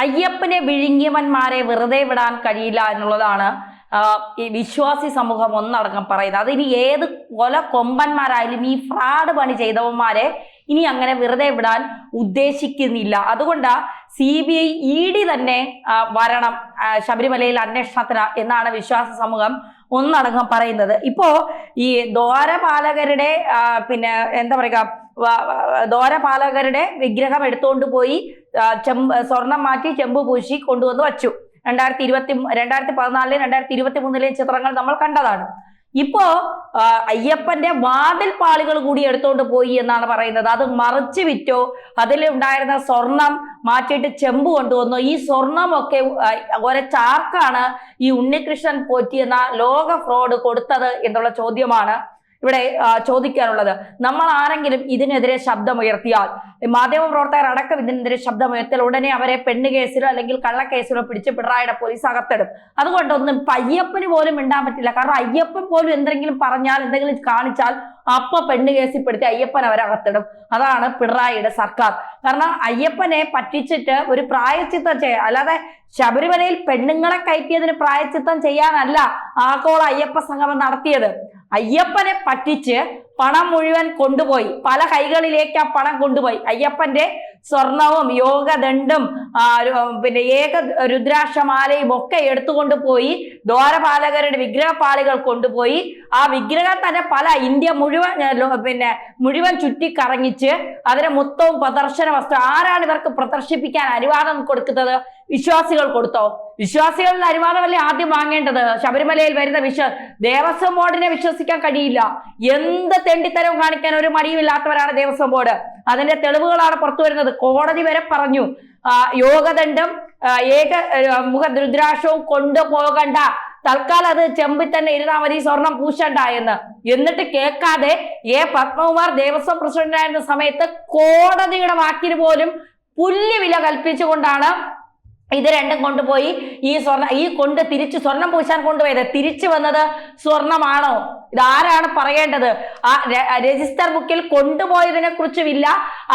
അയ്യപ്പനെ വിഴുങ്ങിയവന്മാരെ വെറുതെ വിടാൻ കഴിയില്ല എന്നുള്ളതാണ് ഈ വിശ്വാസി സമൂഹം ഒന്നടങ്കം പറയുന്നത്. അതിനി ഏത് കൊല കൊമ്പന്മാരായാലും ഈ ഫ്രാഡ് പണി ചെയ്തവന്മാരെ ഇനി അങ്ങനെ വെറുതെ വിടാൻ ഉദ്ദേശിക്കുന്നില്ല. അതുകൊണ്ട് C B I E D തന്നെ വരണം ശബരിമലയിൽ അന്വേഷണത്തിന് എന്നാണ് വിശ്വാസ സമൂഹം ഒന്നടങ്കം പറയുന്നത്. ഇപ്പോ ഈ ദ്വാരപാലകരുടെ പിന്നെ എന്താ പറയുക ദ്വാരപാലകരുടെ വിഗ്രഹം എടുത്തുകൊണ്ട് പോയി ചെമ്പ് സ്വർണം മാറ്റി ചെമ്പ് പൂശി കൊണ്ടുവന്ന് വച്ചു. രണ്ടായിരത്തി ഇരുപത്തി രണ്ടായിരത്തി പതിനാലിലെയും രണ്ടായിരത്തി ഇരുപത്തി മൂന്നിലെയും ചിത്രങ്ങൾ നമ്മൾ കണ്ടതാണ്. ഇപ്പോ അയ്യപ്പന്റെ വാതിൽ പാളികൾ കൂടി എടുത്തോണ്ട് പോയി എന്നാണ് പറയുന്നത്. അത് മറിച്ച് വിറ്റോ. അതിലുണ്ടായിരുന്ന സ്വർണം മാറ്റിയിട്ട് ചെമ്പ് കൊണ്ടുവന്നു. ഈ സ്വർണമൊക്കെ ഒരച്ചാർക്കാണ് ഈ ഉണ്ണികൃഷ്ണൻ പോറ്റി എന്ന ലോക ഫ്രോഡ് കൊടുത്തത് എന്നുള്ള ചോദ്യമാണ്. ഇവിടെ ചോദിക്കാനുള്ളത്. നമ്മൾ ആരെങ്കിലും ഇതിനെതിരെ ശബ്ദമുയർത്തിയാൽ മാധ്യമ പ്രവർത്തകർ അടക്കം ഇതിനെതിരെ ശബ്ദമുയർത്തിയാൽ ഉടനെ അവരെ പെണ്ണ് കേസിലോ അല്ലെങ്കിൽ കള്ളക്കേസിലോ പിടിച്ച് പിണറായിയുടെ പോലീസ് അകത്തിടും. അതുകൊണ്ടൊന്നും അയ്യപ്പന് പോലും മിണ്ടാൻ പറ്റില്ല. കാരണം അയ്യപ്പൻ പോലും എന്തെങ്കിലും പറഞ്ഞാൽ എന്തെങ്കിലും കാണിച്ചാൽ അപ്പൊ പെണ്ണ് കേസിൽ പെടുത്തി അയ്യപ്പൻ അവരെ അകത്തിടും. അതാണ് പിണറായിയുടെ സർക്കാർ. കാരണം അയ്യപ്പനെ പറ്റിച്ചിട്ട് ഒരു പ്രായച്ചിത്തം ചെയ്യ അല്ലാതെ ശബരിമലയിൽ പെണ്ണുങ്ങളെ കയറ്റിയതിന് പ്രായച്ചിത്തം ചെയ്യാനല്ല ആഗോള അയ്യപ്പ സംഗമം നടത്തിയത്. അയ്യപ്പനെ പറ്റിച്ച് പണം മുഴുവൻ കൊണ്ടുപോയി. പല കൈകളിലേക്ക് ആ പണം കൊണ്ടുപോയി. അയ്യപ്പന്റെ സ്വർണവും യോഗദണ്ഡും പിന്നെ ഏക രുദ്രാക്ഷമാലയും ഒക്കെ എടുത്തുകൊണ്ട് പോയി. ദ്വാരപാലകരുടെ വിഗ്രഹപാളികൾ കൊണ്ടുപോയി. ആ വിഗ്രഹം തന്നെ പല ഇന്ത്യ മുഴുവൻ പിന്നെ മുഴുവൻ ചുറ്റിക്കറങ്ങിച്ച് അതിന് മൊത്തവും പ്രദർശന വസ്തു ആരാണ് ഇവർക്ക് പ്രദർശിപ്പിക്കാൻ അനുവാദം കൊടുക്കുന്നത്? വിശ്വാസികൾ കൊടുത്തോ? വിശ്വാസികളുടെ അനുവാദമല്ലേ ആദ്യം വാങ്ങേണ്ടത്? ശബരിമലയിൽ വരുന്ന വിശ്വ ദേവസ്വം ബോർഡിനെ വിശ്വസിക്കാൻ കഴിയില്ല. എന്ത് തെണ്ടിത്തരവും കാണിക്കാൻ ഒരു മടിയുമില്ലാത്തവരാണ് ദേവസ്വം ബോർഡ്. അതിന്റെ തെളിവുകളാണ് പുറത്തു വരുന്നത്. കോടതി വരെ പറഞ്ഞു യോഗദണ്ഡം ഏക മുഖ രുദ്രാക്ഷവും കൊണ്ടുപോകണ്ട. തൽക്കാലം അത് ചെമ്പിൽ തന്നെ ഇരുന്നാമതി സ്വർണം പൂശണ്ട എന്ന്. എന്നിട്ട് കേൾക്കാതെ എ. പത്മകുമാർ ദേവസ്വം പ്രസിഡന്റായിരുന്ന സമയത്ത് കോടതിയുടെ വാക്കിന് പോലും പുല്ല് വില കൽപ്പിച്ചുകൊണ്ടാണ് ഇത് രണ്ടും കൊണ്ടുപോയി ഈ സ്വർണ ഈ കൊണ്ട് തിരിച്ച് സ്വർണം പൂശാൻ കൊണ്ടുപോയത്. തിരിച്ചു വന്നത് സ്വർണമാണോ? ഇതാരാണ് പറയേണ്ടത്? ആ രജിസ്റ്റർ ബുക്കിൽ കൊണ്ടുപോയതിനെ കുറിച്ചുമില്ല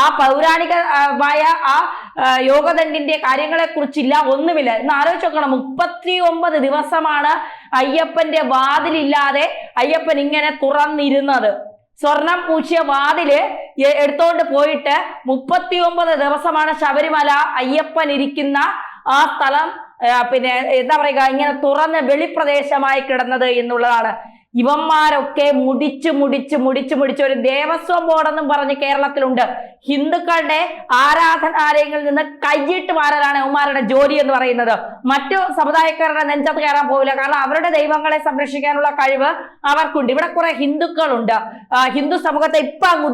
ആ പൗരാണികമായ ആ യോഗദണ്ഡിന്റെ കാര്യങ്ങളെ കുറിച്ചില്ല ഒന്നുമില്ല. എന്ന് ആലോചിച്ച് നോക്കണം മുപ്പത്തി ഒമ്പത് ദിവസമാണ് അയ്യപ്പന്റെ വാതിലില്ലാതെ അയ്യപ്പൻ ഇങ്ങനെ തുറന്നിരുന്നത്. സ്വർണം പൂശിയ വാതിൽ എടുത്തോണ്ട് പോയിട്ട് മുപ്പത്തി ഒമ്പത് ദിവസമാണ് ശബരിമല അയ്യപ്പൻ ഇരിക്കുന്ന ആ സ്ഥലം പിന്നെ എന്താ പറയുക ഇങ്ങനെ തുറന്ന് വെളിപ്രദേശമായി കിടന്നത് എന്നുള്ളതാണ്. ഇവന്മാരൊക്കെ മുടിച്ച് മുടിച്ച് മുടിച്ച് മുടിച്ച് ഒരു ദേവസ്വം ബോർഡെന്നും പറഞ്ഞ് കേരളത്തിലുണ്ട്. ഹിന്ദുക്കളുടെ ആരാധനാലയങ്ങളിൽ നിന്ന് കയ്യിട്ട് മാറലാണ് ഇവന്മാരുടെ ജോലി എന്ന് പറയുന്നത്. മറ്റു സമുദായക്കാരുടെ നെഞ്ചത്ത് കയറാൻ പോവില്ല. കാരണം അവരുടെ ദൈവങ്ങളെ സംരക്ഷിക്കാനുള്ള കഴിവ് അവർക്കുണ്ട്. ഇവിടെ കുറെ ഹിന്ദുക്കളുണ്ട്. ഹിന്ദു സമൂഹത്തെ ഇപ്പൊ അങ്ങ്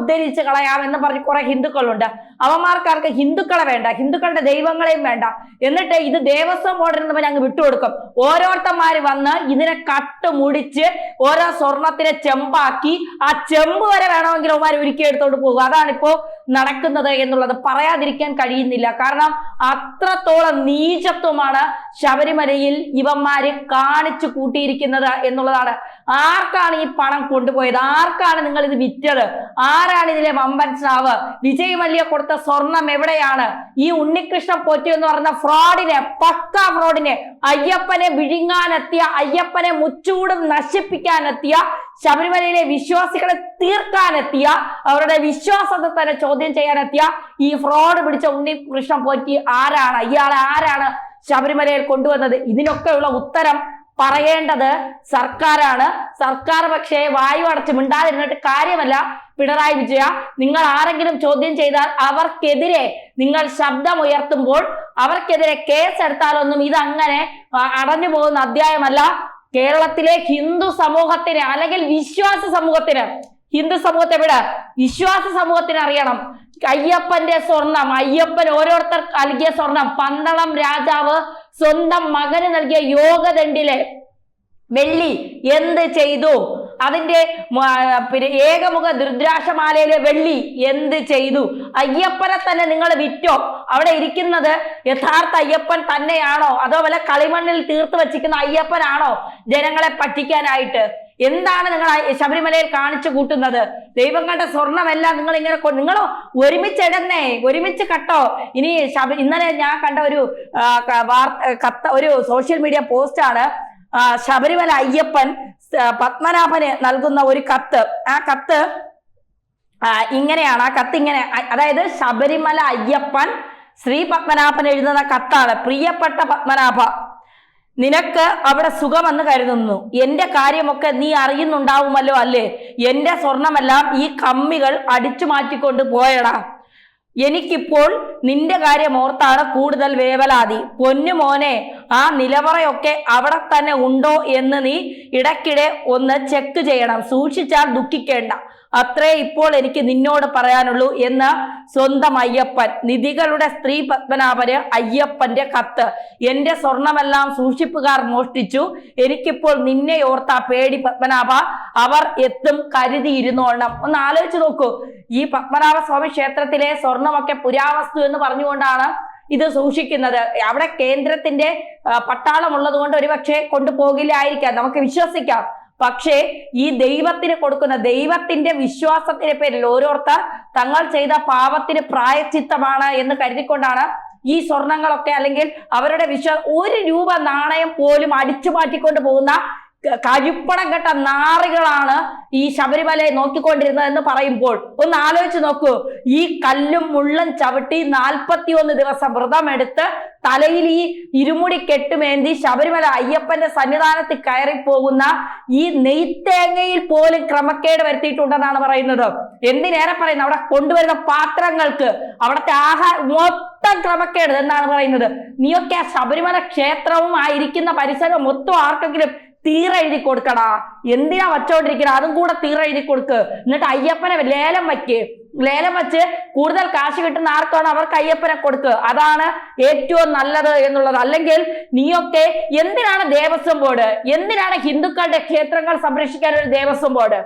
കളയാം എന്ന് പറഞ്ഞ് കുറെ ഹിന്ദുക്കളുണ്ട്. അവന്മാർക്കാർക്ക് ഹിന്ദുക്കളെ വേണ്ട ഹിന്ദുക്കളുടെ ദൈവങ്ങളെയും വേണ്ട. എന്നിട്ട് ഇത് ദേവസ്വം ബോർഡിൽ നിന്ന് പറഞ്ഞ് അങ്ങ് വിട്ടുകൊടുക്കും. ഓരോരുത്തന്മാര് വന്ന് ഇതിനെ കട്ട് മുടിച്ച് ഓരോ സ്വർണത്തിനെ ചെമ്പാക്കി ആ ചെമ്പ് വരെ വേണമെങ്കിൽ അവന്മാർ ഒരുക്കി എടുത്തോണ്ട് പോകും. അതാണിപ്പോ നടക്കുന്നത് എന്നുള്ളത്. പറയാതിരിക്കാൻ കഴിയുന്നില്ല. കാരണം അത്രത്തോളം നീചത്വമാണ് ശബരിമലയിൽ ഇവന്മാര് കാണിച്ചു കൂട്ടിയിരിക്കുന്നത് എന്നുള്ളതാണ് ആർക്കാണ് ഈ പണം കൊണ്ടുപോയത്? ആർക്കാണ് നിങ്ങൾ ഇത് വിറ്റത്? ആരാണ് ഇതിലെ വമ്പൻ സ്രാവ്? വിജയ് മല്യ കൊടുത്ത സ്വർണം എവിടെയാണ്? ഈ ഉണ്ണികൃഷ്ണൻ പോറ്റി എന്ന് പറഞ്ഞ ഫ്രോഡിനെ പക്ക ഫ്രോഡിനെ അയ്യപ്പനെ വിഴുങ്ങാനെത്തിയ അയ്യപ്പനെ മുച്ചൂടും നശിപ്പിക്കാനെത്തിയ ശബരിമലയിലെ വിശ്വാസികളെ തീർക്കാനെത്തിയ അവരുടെ വിശ്വാസത്തെ തന്നെ ചോദ്യം ചെയ്യാനെത്തിയ ഈ ഫ്രോഡ് പിടിച്ച ഉണ്ണികൃഷ്ണൻ പോറ്റി ആരാണ്? ഇയാളെ ആരാണ് ശബരിമലയിൽ കൊണ്ടുവന്നത്? ഇതിനൊക്കെയുള്ള ഉത്തരം പറയേണ്ടത് സർക്കാരാണ്. സർക്കാർ പക്ഷേ വായു അടച്ച് മിണ്ടാതിരുന്നിട്ട് കാര്യമല്ല. പിണറായി വിജയ നിങ്ങൾ ആരെങ്കിലും ചോദ്യം ചെയ്താൽ അവർക്കെതിരെ നിങ്ങൾ ശബ്ദമുയർത്തുമ്പോൾ അവർക്കെതിരെ കേസ് എടുത്താലൊന്നും ഇതങ്ങനെ അടഞ്ഞു പോകുന്ന അധ്യായമല്ല. കേരളത്തിലെ ഹിന്ദു സമൂഹത്തിന് അല്ലെങ്കിൽ വിശ്വാസ സമൂഹത്തിന് ഹിന്ദു സമൂഹത്തെ വിട വിശ്വാസ സമൂഹത്തിന് അറിയണം. അയ്യപ്പന്റെ സ്വർണം അയ്യപ്പൻ ഓരോരുത്തർ നൽകിയ സ്വർണം പന്തളം രാജാവ് സ്വന്തം മകന് നൽകിയ യോഗദണ്ഡിലെ വെള്ളി എന്ത് ചെയ്തു? അതിന്റെ പിന്നെ ഏകമുഖ ദുർദ്രാക്ഷമാലയിലെ വെള്ളി എന്ത് ചെയ്തു? അയ്യപ്പനെ തന്നെ നിങ്ങൾ വിറ്റോ? അവിടെ ഇരിക്കുന്നത് യഥാർത്ഥ അയ്യപ്പൻ തന്നെയാണോ? അതോ വല്ല കളിമണ്ണിൽ തീർത്ത് വച്ചിരിക്കുന്ന അയ്യപ്പനാണോ ജനങ്ങളെ പറ്റിക്കാനായിട്ട്? എന്താണ് നിങ്ങൾ ശബരിമലയിൽ കാണിച്ചു കൂട്ടുന്നത്? ദൈവങ്ങളുടെ സ്വർണമല്ല നിങ്ങൾ ഇങ്ങനെ നിങ്ങൾ ഒരുമിച്ച് ഒരുമിച്ചിടന്നേ ഒരുമിച്ച് കട്ടോ? ഇനി ശബ ഇന്നലെ ഞാൻ കണ്ട ഒരു കത്ത ഒരു സോഷ്യൽ മീഡിയ പോസ്റ്റാണ് ശബരിമല അയ്യപ്പൻ പത്മനാഭന് നൽകുന്ന ഒരു കത്ത്. ആ കത്ത് ഇങ്ങനെയാണ്. ആ കത്ത് ഇങ്ങനെ അതായത് ശബരിമല അയ്യപ്പൻ ശ്രീ പത്മനാഭൻ എഴുതുന്ന കത്താണ്. പ്രിയപ്പെട്ട പത്മനാഭ നിനക്ക് അവിടെ സുഖമെന്ന് കരുതുന്നു. എന്റെ കാര്യമൊക്കെ നീ അറിയുന്നുണ്ടാവുമല്ലോ അല്ലേ? എന്റെ സ്വർണമെല്ലാം ഈ കമ്മികൾ അടിച്ചു മാറ്റിക്കൊണ്ട് പോയടാ. എനിക്കിപ്പോൾ നിന്റെ കാര്യം ഓർത്താണ് കൂടുതൽ വേവലാതി. പൊന്നു മോനെ ആ നിലവറയൊക്കെ അവിടെ തന്നെ ഉണ്ടോ എന്ന് നീ ഇടയ്ക്കിടെ ഒന്ന് ചെക്ക് ചെയ്യണം. സൂക്ഷിച്ചാൽ ദുഃഖിക്കേണ്ട. അത്രേ ഇപ്പോൾ എനിക്ക് നിന്നോട് പറയാനുള്ളൂ എന്ന് സ്വന്തം അയ്യപ്പൻ നിധികളുടെ സ്ത്രീ പത്മനാഭന് അയ്യപ്പന്റെ കത്ത്. എന്റെ സ്വർണമെല്ലാം സൂക്ഷിപ്പുകാർ മോഷ്ടിച്ചു. എനിക്കിപ്പോൾ നിന്നെ ഓർത്ത പേടി പത്മനാഭ അവർ എത്തും കരുതിയിരുന്നോണം ഒന്ന് ആലോചിച്ചു നോക്കൂ. ഈ പത്മനാഭ സ്വാമി ക്ഷേത്രത്തിലെ സ്വർണമൊക്കെ പുരാവസ്തു എന്ന് പറഞ്ഞുകൊണ്ടാണ് ഇത് സൂക്ഷിക്കുന്നത്. അവിടെ കേന്ദ്രത്തിന്റെ പട്ടാളം ഉള്ളത് കൊണ്ട് ഒരുപക്ഷെ കൊണ്ടുപോകില്ലായിരിക്കാം. നമുക്ക് വിശ്വസിക്കാം. പക്ഷേ ഈ ദൈവത്തിന് കൊടുക്കുന്ന ദൈവത്തിന്റെ വിശ്വാസത്തിന്റെ പേരിൽ ഓരോരുത്തർ തങ്ങൾ ചെയ്ത പാപത്തിന് പ്രായച്ചിത്തമാണ് എന്ന് കരുതിക്കൊണ്ടാണ് ഈ സ്വർണങ്ങളൊക്കെ അല്ലെങ്കിൽ അവരുടെ വിശ്വാസം ഒരു രൂപ നാണയം പോലും അടിച്ചു മാറ്റിക്കൊണ്ട് പോകുന്ന കഴുപ്പണം കെട്ട നാറികളാണ് ഈ ശബരിമലയെ നോക്കിക്കൊണ്ടിരുന്നത് എന്ന് പറയുമ്പോൾ ഒന്ന് ആലോചിച്ച് നോക്കൂ. ഈ കല്ലും മുള്ളും ചവിട്ടി നാൽപ്പത്തി ഒന്ന് ദിവസം വ്രതമെടുത്ത് തലയിൽ ഈ ഇരുമുടി കെട്ടുമേന്തി ശബരിമല അയ്യപ്പന്റെ സന്നിധാനത്ത് കയറി പോകുന്ന ഈ നെയ്ത്തേങ്ങയിൽ പോലും ക്രമക്കേട് വരുത്തിയിട്ടുണ്ടെന്നാണ് പറയുന്നത്. എന്തിനേറെ പറയുന്നത് അവിടെ കൊണ്ടുവരുന്ന പാത്രങ്ങൾക്ക് അവിടുത്തെ ആഹാര മൊത്തം ക്രമക്കേട് എന്നാണ് പറയുന്നത്. നീയൊക്കെ ശബരിമല ക്ഷേത്രവും ആയിരിക്കുന്ന പരിസരവും മൊത്തം ആർക്കെങ്കിലും തീരെഴുതി കൊടുക്കടാ എന്തിനാ വച്ചോണ്ടിരിക്കണ? അതും കൂടെ തീരെഴുതി കൊടുക്ക് എന്നിട്ട് അയ്യപ്പനെ ലേലം വയ്ക്ക്. ലേലം വെച്ച് കൂടുതൽ കാശ് കിട്ടുന്ന ആർക്കാണ് അവർക്ക് അയ്യപ്പനെ കൊടുക്ക്? അതാണ് ഏറ്റവും നല്ലത് എന്നുള്ളത്. അല്ലെങ്കിൽ നീയൊക്കെ എന്തിനാണ് ദേവസ്വം ബോർഡ്? എന്തിനാണ് ഹിന്ദുക്കളുടെ ക്ഷേത്രങ്ങൾ സംരക്ഷിക്കാൻ ഒരു ദേവസ്വം ബോർഡ്?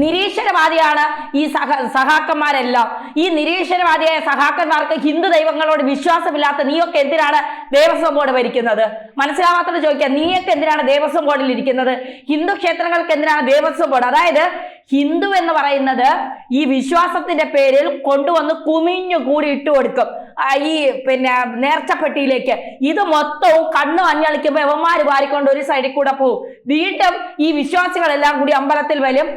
നിരീശ്വരവാദിയാണ് ഈ സഹ സഹാക്കന്മാരെല്ലാം. ഈ നിരീശ്വരവാദിയായ സഹാക്കന്മാർക്ക് ഹിന്ദു ദൈവങ്ങളോട് വിശ്വാസമില്ലാത്ത നീയൊക്കെ എന്തിനാണ് ദേവസ്വം ബോർഡ് ഭരിക്കുന്നത്? മനസ്സിലാവാത്തത് ചോദിക്കുക നീയൊക്കെ എന്തിനാണ് ദേവസ്വം ബോർഡിൽ ഇരിക്കുന്നത്? ഹിന്ദു ക്ഷേത്രങ്ങൾക്ക് എന്തിനാണ് ദേവസ്വം ബോർഡ്? അതായത് ഹിന്ദു എന്ന് പറയുന്നത് ഈ വിശ്വാസത്തിന്റെ പേരിൽ കൊണ്ടുവന്ന് കുമിഞ്ഞു കൂടി ഇട്ട് കൊടുക്കും. ഈ പിന്നെ നേർച്ചപ്പെട്ടിയിലേക്ക്. ഇത് മൊത്തവും കണ്ണ് അഞ്ഞളിക്കുമ്പോ യവന്മാര് വാരിക്കൊണ്ട് ഒരു സൈഡിൽ കൂടെ പോവും. വീണ്ടും ഈ വിശ്വാസികളെല്ലാം കൂടി അമ്പലത്തിൽ വരും.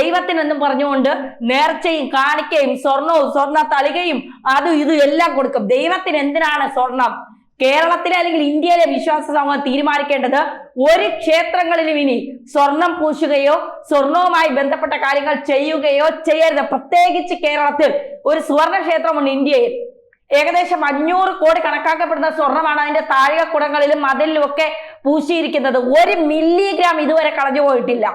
ദൈവത്തിനെന്നും പറഞ്ഞുകൊണ്ട് നേർച്ചയും കാണിക്കയും സ്വർണവും സ്വർണ തളികയും അതും ഇതും എല്ലാം കൊടുക്കും. ദൈവത്തിന് എന്തിനാണ് സ്വർണം? കേരളത്തിലെ അല്ലെങ്കിൽ ഇന്ത്യയിലെ വിശ്വാസ സമൂഹം തീരുമാനിക്കേണ്ടത് ഒരു ക്ഷേത്രങ്ങളിലും ഇനി സ്വർണം പൂശുകയോ സ്വർണവുമായി ബന്ധപ്പെട്ട കാര്യങ്ങൾ ചെയ്യുകയോ ചെയ്യരുത്. പ്രത്യേകിച്ച് കേരളത്തിൽ ഒരു സുവർണ ക്ഷേത്രമുണ്ട് ഇന്ത്യയിൽ. ഏകദേശം അഞ്ഞൂറ് കോടി കണക്കാക്കപ്പെടുന്ന സ്വർണമാണ് അതിന്റെ താഴെ കുടങ്ങളിലും മതിലിലും ഒക്കെ പൂശിയിരിക്കുന്നത്. ഒരു മില്ലിഗ്രാം ഇതുവരെ കളഞ്ഞു പോയിട്ടില്ല